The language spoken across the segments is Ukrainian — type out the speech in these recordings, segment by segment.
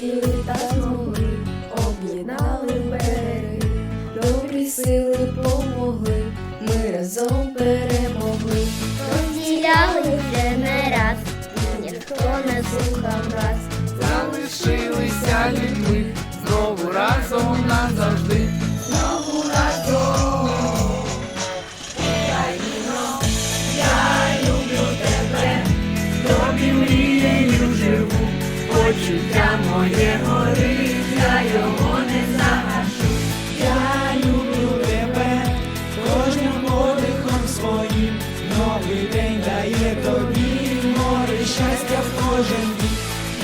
хотіли та змогли, об'єднали береги, добрі сили помогли, ми разом перемогли. Розділяли вже не раз, і ніхто не слухав нас. залишилися людьми, знову разом назавжди. Знову разом. Україно, я люблю тебе, тобі мрією живу, почуття день дає тобі, море щастя в кожен день.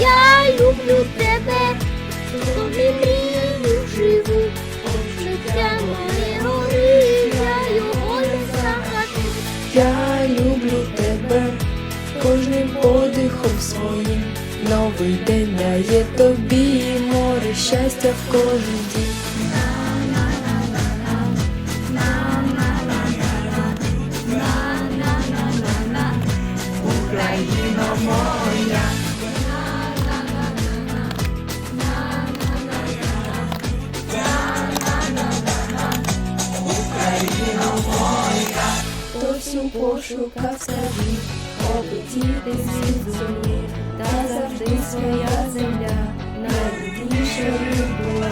Я люблю тебе, тобі мрію живу, почуття моє гори, я його не захочу. Я люблю тебе, кожним подихом своїм. Новий день дає тобі море щастя в кожен день. У пошуках скарбів, облетіти світ землі, та завжди своя земля, найріднішою була.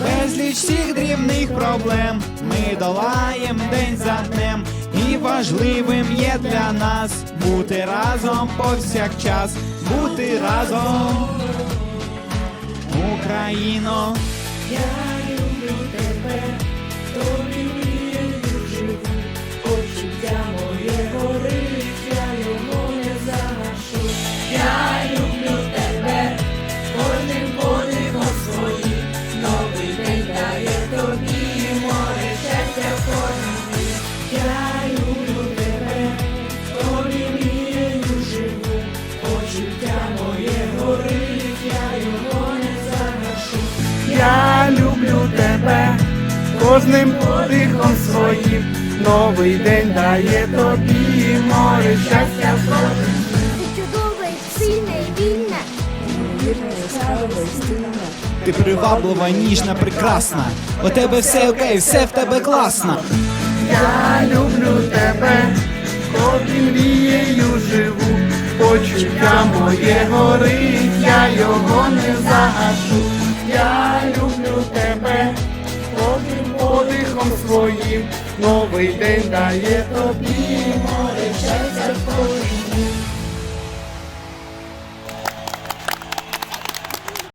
Безліч всіх дрібних проблем ми долаєм день за днем, і важливим є для нас бути разом повсякчас, бути разом. Україно, Я почуття моє горить, я його не загашу. Я люблю тебе, кожним подихом своїм, новий день дає тобі, море щастя кожен. Ти чудове, сильне і вільне, Вірна, яскрава ти приваблива, ніжна, прекрасна. У тебе все окей, все в тебе класно. Я почуття моє горить, я його не загашу. Я люблю тебе, кожним подихом своїм, новий день дає тобі, море